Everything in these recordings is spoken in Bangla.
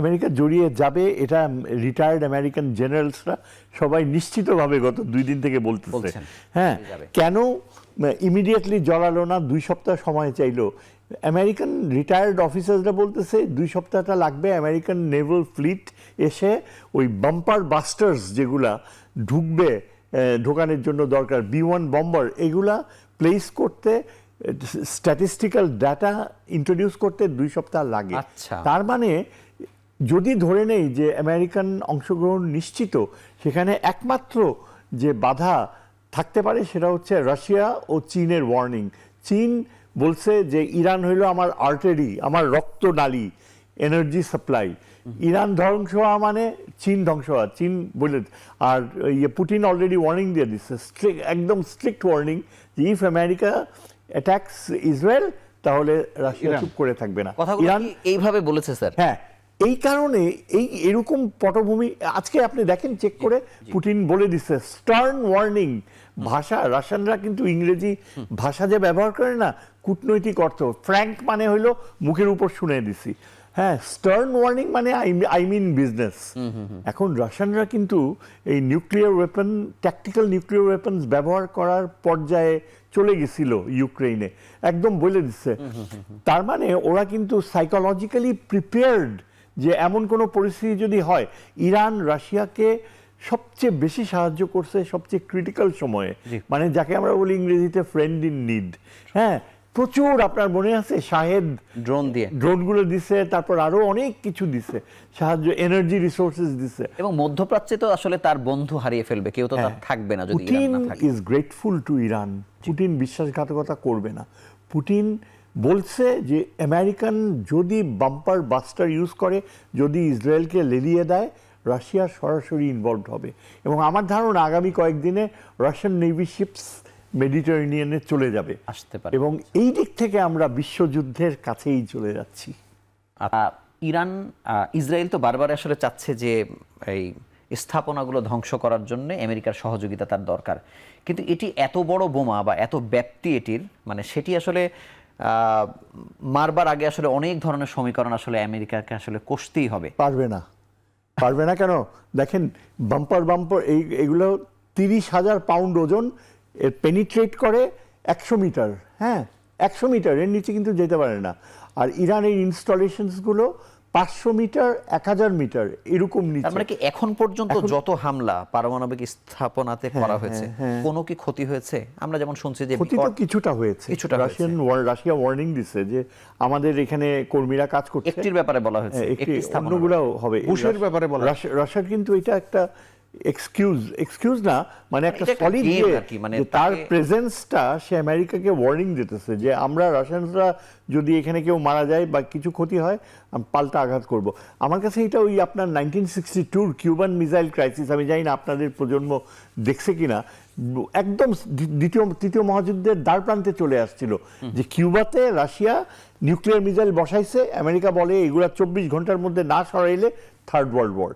আমেরিকা জড়িয়ে যাবে এটা রিটায়ার্ড আমেরিকান জেনারেলসরা সবাই নিশ্চিতভাবে গত দুই দিন থেকে বলতেছে। হ্যাঁ কেন ইমিডিয়েটলি জড়ালো না দুই সপ্তাহ সময় চাইলো। আমেরিকান রিটায়ার্ড অফিসারসরা বলতেছে দুই সপ্তাহটা লাগবে আমেরিকান নেভাল ফ্লিট এসে ওই বাম্পার বাস্টার্স যেগুলা ঢুকবে ঢোকানোর জন্য দরকার বি ওয়ান বম্বার এগুলা প্লেস করতে স্ট্যাটিস্টিক্যাল ডাটা ইন্ট্রোডিউস করতে দুই সপ্তাহ লাগে। আচ্ছা। তার মানে যদি ধরে নেই যে আমেরিকান অংশগ্রহণ নিশ্চিত সেখানে একমাত্র যে বাধা থাকতে পারে সেটা হচ্ছে রাশিয়া ও চীনের ওয়ার্নিং চীন বলছে যে ইরান হইল আমার আর্টারি আমার রক্তনালী এনার্জি সাপ্লাই ইরান ধ্বংস হওয়া মানে চীন ধ্বংস হওয়া চীন বলে আর ইয়ে পুটিন অলরেডি ওয়ার্নিং দিয়ে দিচ্ছে। স্ট্রিক্ট একদম স্ট্রিক্ট ওয়ার্নিং যে ইফ আমেরিকা অ্যাটাকস ইসরায়েল তাহলে রাশিয়া চুপ করে থাকবে না। ইরান এইভাবে বলেছে স্যার? হ্যাঁ এই কারণে এই এরকম পটভূমি আজকে আপনি দেখেন চেক করে পুটিন বলে দিচ্ছে স্টার্ন ওয়ার্নিং ভাষা রাশিয়ানরা কিন্তু ইংরেজি ভাষা যে ব্যবহার করে না কূটনৈতিক অর্থ। ফ্র্যাঙ্ক মানে হইল মুখের উপর শুনে দিছি। হ্যাঁ স্টার্ন ওয়ার্নিং মানে আই মিন বিজনেস এখন রাশিয়ানরা কিন্তু এই nuclear weapon tactical nuclear weapons ব্যবহার করার পর্যায়ে চলে গেছিল ইউক্রেনে একদম বলে দিচ্ছে তার মানে ওরা কিন্তু সাইকোলজিক্যালি প্রিপেয়ার্ড যে এমন কোনো পরিস্থিতি যদি হয় ইরান রাশিয়াকে সবচেয়ে বেশি সাহায্য করছে সবচেয়ে ক্রিটিক্যাল সময়ে। মানে যাকে আমরা বলি ইংরেজিতে ফ্রেন্ড ইন নিড হ্যাঁ প্রচুর আপনার মনে আছে? শাহেদ ড্রোন দিয়ে। ড্রোনগুলো দিছে তারপর আরও অনেক কিছু দিছে। সাহায্য এনার্জি রিসোর্সেস দিছে। এবং মধ্যপ্রাচ্যে তো আসলে তার বন্ধু হারিয়ে ফেলবে কেউ তো তার থাকবে না যদি ইরান না থাকে। Is grateful to Iran Putin বিশ্বাসঘাতকতা করবে না। পুটিন বলছে যে আমেরিকান যদি বাম্পার বাস্টার ইউজ করে যদি ইসরায়েলকে লেলিয়ে দেয় রাশিয়া সরাসরি ইনভলভ হবে। এবং আমার ধারণা আগামী কয়েকদিনে রাশিয়ান নেভি শিপস মেডিটেরেনিয়ানে চলে যাবে। আসতে পারে। এবং এই দিক থেকে আমরা বিশ্বযুদ্ধের কাছেই চলে যাচ্ছি। ইরান ইসরায়েল তো বারবার আসলে চাচ্ছে যে এই স্থাপনাগুলো ধ্বংস করার জন্য আমেরিকার সহযোগিতা তার দরকার। কিন্তু এটি এত বড় বোমা বা এত ব্যাপ্তি এটির মানে সেটি আসলে মারবার আগে আসলে অনেক ধরনের সমীকরণ আসলে আমেরিকাকে আসলে কষতেই হবে। পারবে না। পারবে না কেন? দেখেন, বাম্পার বাম্পার এই, এগুলো তিরিশ হাজার পাউন্ড ওজন, এর পেনিট্রেট করে একশো মিটার হ্যাঁ? একশো মিটার, এর নিচে কিন্তু যেতে পারে না। আর ইরানের ইনস্টলেশনসগুলো পাঁচশো মিটার এক হাজার মিটার এরকম নিচে। মানে কি এখন পর্যন্ত যত হামলা পারমাণবিক স্থাপনাতে হ্যাঁ, করা হয়েছে কোনো কি ক্ষতি হয়েছে? আমরা যেমন শুনছি যে ক্ষতি তো কিছুটা হয়েছে। কিছুটা। রাশিয়ান রাশিয়া ওয়ার্নিং দিচ্ছে যে আমাদের এখানে কর্মীরা কাজ করছে। একটির ব্যাপারে বলা হয়েছে হ্যাঁ, একটি স্থাপনাগুলো স্থাপনা হবে। বুশের ব্যাপারে বলা রাশিয়া- রাশিয়ার কিন্তু এটা একটা এক্সকিউজ এক্সকিউজ না মানে একটা সলিড মানে তার প্রেজেন্সটা সে আমেরিকাকে ওয়ার্নিং দিতেছে যে আমরা রাশিয়ানরা যদি এখানে কেউ মারা যায় বা কিছু ক্ষতি হয় আমি পাল্টা আঘাত করব। আমার কাছে এটা ওই আপনার নাইনটিন সিক্সটি টুর কিউবান মিসাইল ক্রাইসিস আমি জানি না আপনাদের প্রজন্ম দেখছে কিনা একদম দ্বিতীয় তৃতীয় মহাযুদ্ধের দ্বার প্রান্তে চলে আসছিল যে কিউবাতে রাশিয়া নিউক্লিয়ার মিসাইল বসাইছে আমেরিকা বলে এগুলা চব্বিশ ঘণ্টার মধ্যে না সরাইলে থার্ড ওয়ার্ল্ড ওয়ার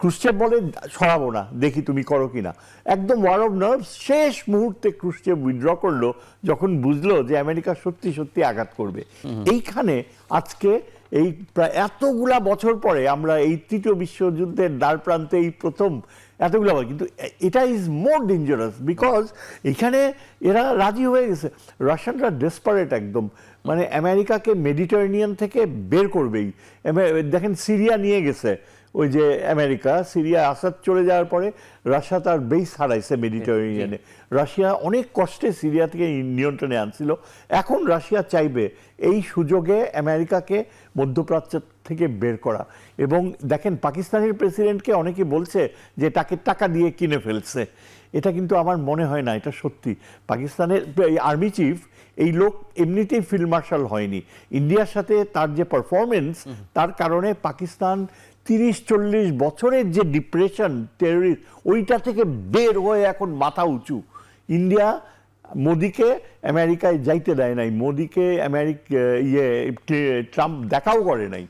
ক্রুশ্চেভ বলে সরাবো না দেখি তুমি করো কিনা। একদম ওয়ার অফ নার্ভ শেষ মুহূর্তে ক্রুশ্চেভ উইথড্র করল যখন বুঝলো যে আমেরিকা সত্যি সত্যি আঘাত করবে। এইখানে আজকে এই প্রায় এতগুলা বছর পরে আমরা এই তৃতীয় বিশ্বযুদ্ধের দ্বার প্রান্তে এই প্রথম এতগুলো বার কিন্তু এটা ইজ মোর ডেঞ্জারাস বিকজ এখানে এরা রাজি হয়ে গেছে। রাশিয়ানরা ডেসপারেট একদম মানে আমেরিকাকে মেডিটারেনিয়ান থেকে বের করবেই। দেখেন সিরিয়া নিয়ে গেছে ওই যে আমেরিকা সিরিয়া আসাদ চলে যাওয়ার পরে রাশিয়া তার বেস হারাইছে মেডিটারেনিয়ানে রাশিয়া অনেক কষ্টে সিরিয়া থেকে নিয়ন্ত্রণে আনছিল। এখন রাশিয়া চাইবে এই সুযোগে আমেরিকাকে মধ্যপ্রাচ্য থেকে বের করা। এবং দেখেন পাকিস্তানের প্রেসিডেন্টকে অনেকে বলছে যে তাকে টাকা দিয়ে কিনে ফেলছে। এটা কিন্তু আমার মনে হয় না এটা সত্যি। পাকিস্তানের আর্মি চিফ এই লোক এমনিতেই ফিল্ড মার্শাল হয়নি। ইন্ডিয়ার সাথে তার যে পারফরমেন্স তার কারণে পাকিস্তান তিরিশ, চল্লিশ বছরের যে ডিপ্রেশন টেররিস্ট ওইটা থেকে বের হয়ে এখন মাথা উঁচু। ইন্ডিয়া মোদিকে আমেরিকায় যাইতে দেয় নাই। মোদিকে আমেরিকা ইয়ে ট্রাম্প দেখাও করে নাই।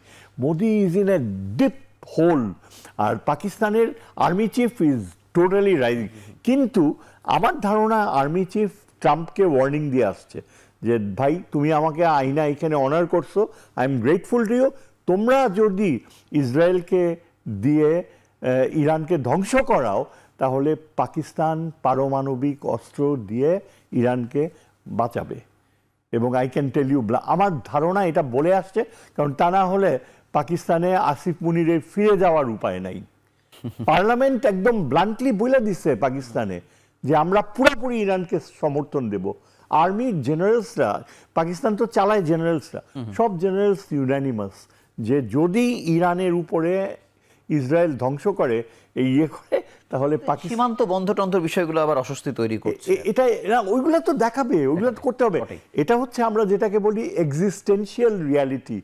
Modi is in a deep hole আর পাকিস্তানের army chief is totally rising কিন্তু আমার ধারণা আর্মি চিফ ট্রাম্পকে ওয়ার্নিং দিয়ে আসছে যে, ভাই, তুমি আমাকে আইনা এখানে অনার করছ। I am grateful to you তোমরা যদি ইসরায়েলকে দিয়ে ইরানকে ধ্বংস করাও তাহলে পাকিস্তান পারমাণবিক অস্ত্র দিয়ে ইরানকে বাঁচাবে। এবং আই ক্যান টেল ইউ আমার ধারণা এটা বলে আসছে কারণ তা না হলে পাকিস্তানে আসিফ মুনিরের ফিরে যাওয়ার উপায় নাই। পার্লামেন্ট একদম ব্লান্টলি বলে দিচ্ছে পাকিস্তানে যে আমরা পুরোপুরি ইরানকে সমর্থন দেব। আর্মি জেনারেলসরা পাকিস্তান তো চালায় জেনারেলসরা সব জেনারেলস ইউনানিমাস। যে যদি ইরানের উপরে ইসরায়েল ধ্বংস করে এই ইয়ে করে তাহলে পাকিস্তান সীমান্ত বন্ধ টন্ধ বিষয়গুলো আবার অস্বস্তি তৈরি করছে। এটা ওইগুলো তো দেখাবে ওইগুলো তো করতে হবে। এটা হচ্ছে আমরা যেটাকে বলি এক্সিস্টেন্সিয়াল রিয়ালিটি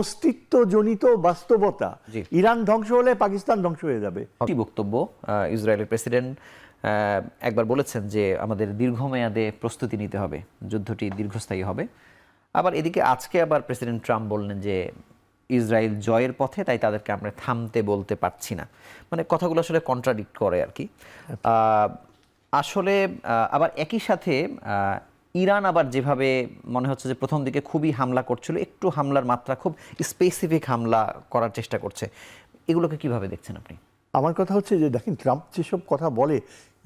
অস্তিত্বজনিত বাস্তবতা। ইরান ধ্বংস হলে পাকিস্তান ধ্বংস হয়ে যাবে। একটি বক্তব্য ইসরায়েলের প্রেসিডেন্ট আহ, একবার বলেছেন যে আমাদের দীর্ঘমেয়াদে প্রস্তুতি নিতে হবে যুদ্ধটি দীর্ঘস্থায়ী হবে। আবার এদিকে আজকে আবার প্রেসিডেন্ট ট্রাম্প বললেন যে ইসরায়েল জয়ের পথে, তাই তাদেরকে আমরা থামতে বলতে পারছি না। মানে কথাগুলো আসলে কন্ট্রাডিক্ট করে আর কি। আসলে আবার একই সাথে ইরান আবার যেভাবে মনে হচ্ছে যে প্রথম দিকে খুবই হামলা করছিল, একটু হামলার মাত্রা, খুব স্পেসিফিক হামলা করার চেষ্টা করছে। এগুলোকে কীভাবে দেখছেন আপনি? আমার কথা হচ্ছে যে, দেখেন, ট্রাম্প যেসব কথা বলে,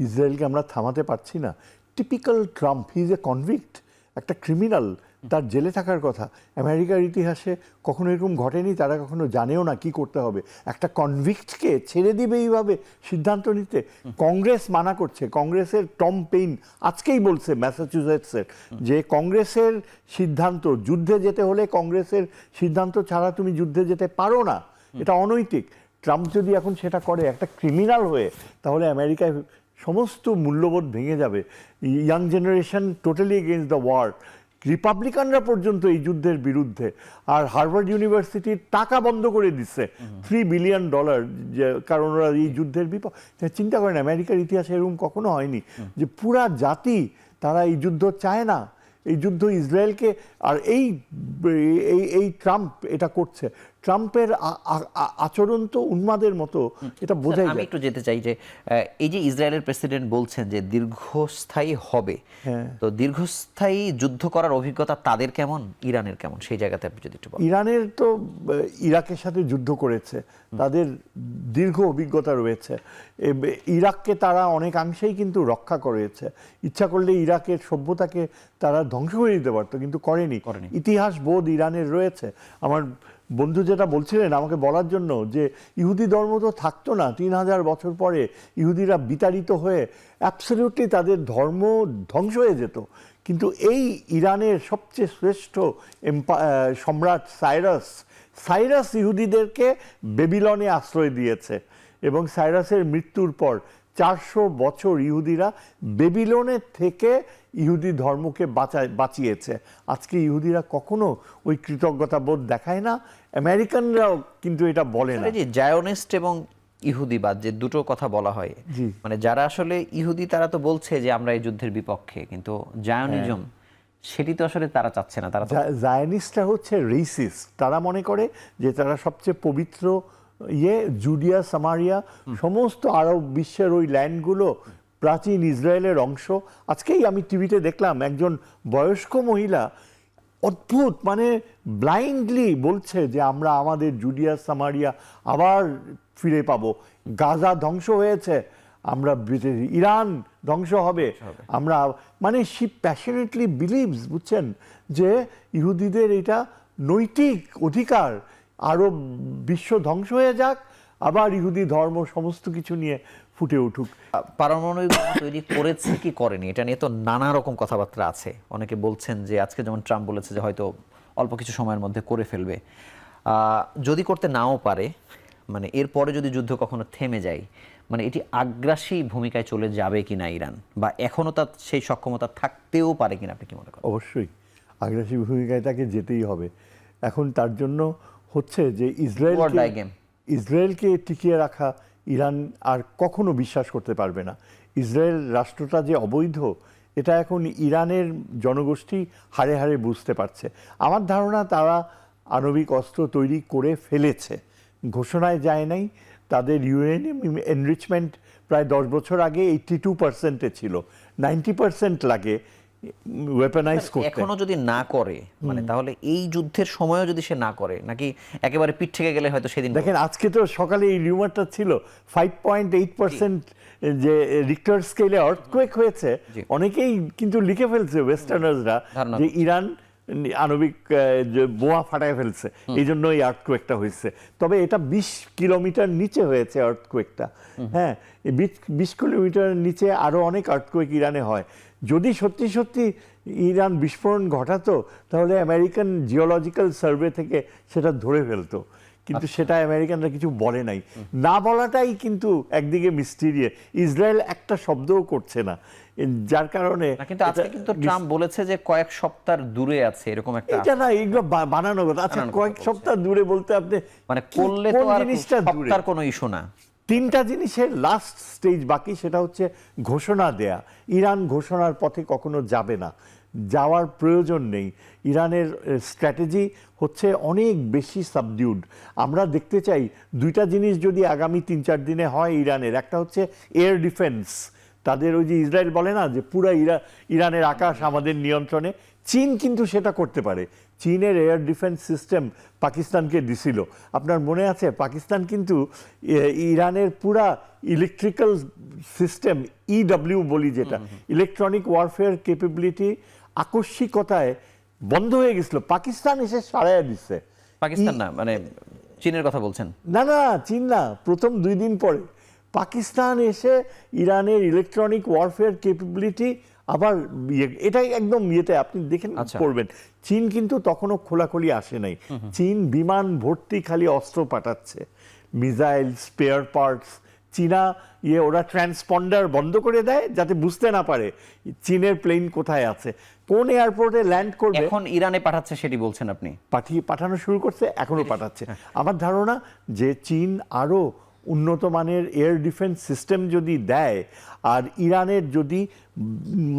ইসরায়েলকে আমরা থামাতে পারছি না typical Trump he is a convict একটা ক্রিমিনাল তার জেলে থাকার কথা, আমেরিকার ইতিহাসে কখনো এরকম ঘটেনি? তারা কখনো জানেও না কি করতে হবে। একটা কনভিক্টকে ছেড়ে দিবে এইভাবে সিদ্ধান্ত নিতে কংগ্রেস মানা করছে। কংগ্রেসের টম পেইন আজকেই বলছে ম্যাসাচুসেটসের যে কংগ্রেসের সিদ্ধান্ত, যুদ্ধে যেতে হলে কংগ্রেসের সিদ্ধান্ত ছাড়া তুমি যুদ্ধে যেতে পারো না। এটা অনৈতিক। ট্রাম্প যদি এখন সেটা করে, একটা ক্রিমিনাল হয়ে, তাহলে আমেরিকায় সমস্ত মূল্যবোধ ভেঙে যাবে। Young generation totally against the war রিপাবলিকানরা পর্যন্ত এই যুদ্ধের বিরুদ্ধে আর হার্ভার্ড ইউনিভার্সিটির টাকা বন্ধ করে দিচ্ছে। থ্রি বিলিয়ন ডলার যে কারণ ওরা এই যুদ্ধের বিপদ চিন্তা করেন, আমেরিকার ইতিহাসে এরকম কখনো হয়নি যে পুরা জাতি তারা এই যুদ্ধ চায় না। এই যুদ্ধ ইসরায়েলকে, আর এই এই এই ট্রাম্প এটা করছে। ট্রাম্পের আচরণ তো উন্মাদের মতো এটা বোঝাই আমি একটু যেতে চাই যে এই যে ইসরায়েলের প্রেসিডেন্ট বলছেন যে দীর্ঘস্থায়ী হবে হ্যাঁ। তো দীর্ঘস্থায়ী যুদ্ধ করার অভিজ্ঞতা তাদের কেমন? ইরানের কেমন? সেই জায়গাতে আপনি যদি একটু বলেন। ইরানের তো ইরাকের সাথে যুদ্ধ করেছে তাদের দীর্ঘ অভিজ্ঞতা রয়েছে। ইরাককে তারা অনেকাংশেই কিন্তু রক্ষা করেছে। ইচ্ছা করলে ইরাকের সভ্যতাকে তারা ধ্বংস করে দিতে পারতো কিন্তু করেনি। করেনি। ইতিহাস বোধ ইরানের রয়েছে। আমার বন্ধু যেটা বলছিলেন আমাকে বলার জন্য যে ইহুদি ধর্ম তো থাকতো না, তিন হাজার বছর পরে ইহুদিরা বিতাড়িত হয়ে অ্যাবসলিউটলি তাদের ধর্ম ধ্বংস হয়ে যেত। কিন্তু এই ইরানের সবচেয়ে শ্রেষ্ঠ সম্রাট সাইরাস সাইরাস ইহুদিদেরকে বেবিলনে আশ্রয় দিয়েছে এবং সাইরাসের মৃত্যুর পর চারশো বছর ইহুদিরা বেবিলনের থেকে ইহুদি ধর্মকে বাঁচায় বাঁচিয়েছে। আজকে ইহুদিরা কখনো ওই কৃতজ্ঞতা বোধ দেখায় না। আমেরিকানরাও কিন্তু এটা বলে না। জায়োনিস্ট এবং ইহুদিবাদ যে দুটো কথা বলা হয়। মানে যারা আসলে ইহুদি তারা তো বলছে যে আমরা এই যুদ্ধের বিপক্ষে কিন্তু জায়োনিজম সেটি তো আসলে তারা চাচ্ছে না তারা তো জা- জায়নিস্টরা হচ্ছে রেসিস তারা মনে করে যে তারা সবচেয়ে পবিত্র ইয়ে জুডিয়া সামারিয়া সমস্ত আরব বিশ্বের ওই ল্যান্ডগুলো প্রাচীন ইসরায়েলের অংশ। আজকেই আমি টিভিতে দেখলাম একজন বয়স্ক মহিলা অদ্ভুত মানে ব্লাইন্ডলি বলছে যে আমরা আমাদের জুডিয়া সামারিয়া আবার ফিরে পাবো। গাজা ধ্বংস হয়েছে আমরা ইরান ধ্বংস হবে। আমরা মানে শি প্যাশনেটলি বিলিভস বুঝছেন? যে ইহুদিদের এটা নৈতিক অধিকার আরও বিশ্ব ধ্বংস হয়ে যাক আবার ইহুদি ধর্ম সমস্ত কিছু নিয়ে ফুটে উঠুক। পারমাণবিক তৈরি করেছে কি করেনি? এটা নিয়ে তো নানা রকম কথাবার্তা আছে। অনেকে বলছেন যে আজকে যেমন ট্রাম্প বলেছে যে হয়তো অল্প কিছু সময়ের মধ্যে করে ফেলবে। যদি করতে নাও পারে মানে এরপরে যদি যুদ্ধ কখনো থেমে যায় মানে এটি আগ্রাসী ভূমিকায় চলে যাবে কিনা ইরান? বা এখনও তার সেই সক্ষমতা থাকতেও পারে কিনা আপনি কি মনে করেন? অবশ্যই। আগ্রাসী ভূমিকায় তাকে যেতেই হবে। এখন তার জন্য হচ্ছে যে ইসরায়েল. ইসরায়েলকে টিকিয়ে রাখা ইরান আর কখনো বিশ্বাস করতে পারবে না। ইসরায়েল রাষ্ট্রটা যে অবৈধ এটা এখন ইরানের জনগোষ্ঠী হারে হারে বুঝতে পারছে। আমার ধারণা তারা আণবিক অস্ত্র তৈরি করে ফেলেছে। ঘোষণায় যায় নাই তাদের ইউরেনিয়াম এনরিচমেন্ট প্রায় দশ বছর আগে এইট্টি টু পার্সেন্টে ছিল। নাইনটি পার্সেন্ট লাগে ওয়েপনাইজ করতে। এখনও যদি না করে মানে তাহলে এই যুদ্ধের সময়ও যদি সে না করে নাকি একেবারে পিঠ থেকে গেলে হয়তো সেদিন দেখেন আজকে তো সকালে এই রিউমারটা ছিল ফাইভ পয়েন্ট এইট পার্সেন্ট যে রিক্টার স্কেলে আর্থকোয়েক হয়েছে অনেকেই কিন্তু লিখে ফেলছে ওয়েস্টার্নার্সরা যে ইরান আণবিক যে বোমা ফাটায় ফেলছে এই জন্য এই আর্থকোয়েকটা হয়েছে। তবে এটা বিশ কিলোমিটার নিচে হয়েছে আর্থকোয়েকটা হ্যাঁ বিশ কিলোমিটার নিচে আরও অনেক আর্থকোয়েক ইরানে হয়। যদি সত্যি সত্যি ইরান বিস্ফোরণ ঘটাতো তাহলে আমেরিকান জিওলজিক্যাল সার্ভে থেকে সেটা ধরে ফেলতো। কিন্তু সেটা আমেরিকানরা কিছু বলে নাই। না বলাটাই কিন্তু একদিকে মিস্টিরিয়াস ইসরায়েল একটা শব্দও করছে না। যার কারণে কিন্তু আজকে কিন্তু ট্রাম্প বলেছে যে কয়েক সপ্তাহ দূরে আছে এরকম একটা এটা না এগুলো বানানো কথা। আচ্ছা কয়েক সপ্তাহ দূরে বলতে আপনি মানে করলে তো আর সপ্তাহের কোনো ইস্যু না। তিনটা জিনিসের লাস্ট স্টেজ বাকি, সেটা হচ্ছে ঘোষণা দেয়া। ইরান ঘোষণার পথে কখনো যাবে না। যাওয়ার প্রয়োজন নেই। ইরানের স্ট্র্যাটেজি হচ্ছে অনেক বেশি সাবডিউড আমরা দেখতে চাই দুইটা জিনিস যদি আগামী তিন চার দিনে হয় ইরানের। একটা হচ্ছে এয়ার ডিফেন্স তাদের ওই যে ইসরায়েল বলে না যে পুরো ইরা ইরানের আকাশ আমাদের নিয়ন্ত্রণে। চীন কিন্তু সেটা করতে পারে। চীনের এয়ার ডিফেন্স সিস্টেম পাকিস্তানকে দিছিল। আপনার মনে আছে পাকিস্তান কিন্তু ইরানের পুরা ইলেকট্রিক্যাল সিস্টেম ইডব্লিউ বলি যেটা ইলেকট্রনিক ওয়ারফেয়ার ক্যাপেবিলিটি আকস্মিকতায় বন্ধ হয়ে গেছিল। পাকিস্তান এসে সারাইয়া দিচ্ছে পাকিস্তান না মানে চীনের কথা বলছেন? না না চীন না। প্রথম দুই দিন পরে। পাকিস্তান এসে ইরানের ইলেকট্রনিক ওয়ারফেয়ার ক্যাপেবিলিটি আবার ইয়ে- এটাই একদম ইয়েতে আপনি দেখেন করবেন। চীন কিন্তু তখনও খোলাখুলি আসে নাই। চীন বিমান ভর্তি খালি অস্ত্র পাঠাচ্ছে। মিসাইল স্পেয়ার পার্টস চীনা ইয়ে ওরা ট্রান্সপন্ডার বন্ধ করে দেয় যাতে বুঝতে না পারে চীনের প্লেন কোথায় আছে। কোন এয়ারপোর্টে ল্যান্ড করবে? এখন ইরানে পাঠাচ্ছে সেটি বলছেন আপনি। পাঠিয়ে পাঠানো শুরু করছে এখনও পাঠাচ্ছে। আমার ধারণা যে চীন আরও উন্নত মানের এয়ার ডিফেন্স সিস্টেম যদি দেয়, আর ইরানের যদি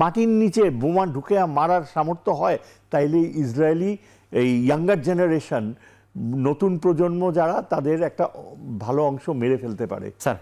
মাটির নিচে বোমা ঢুকে মারার সামর্থ্য হয়, তাইলে ইসরায়েলি এই ইয়াঙ্গার জেনারেশন নতুন প্রজন্ম যারা, তাদের একটা ভালো অংশ মেরে ফেলতে পারে। স্যার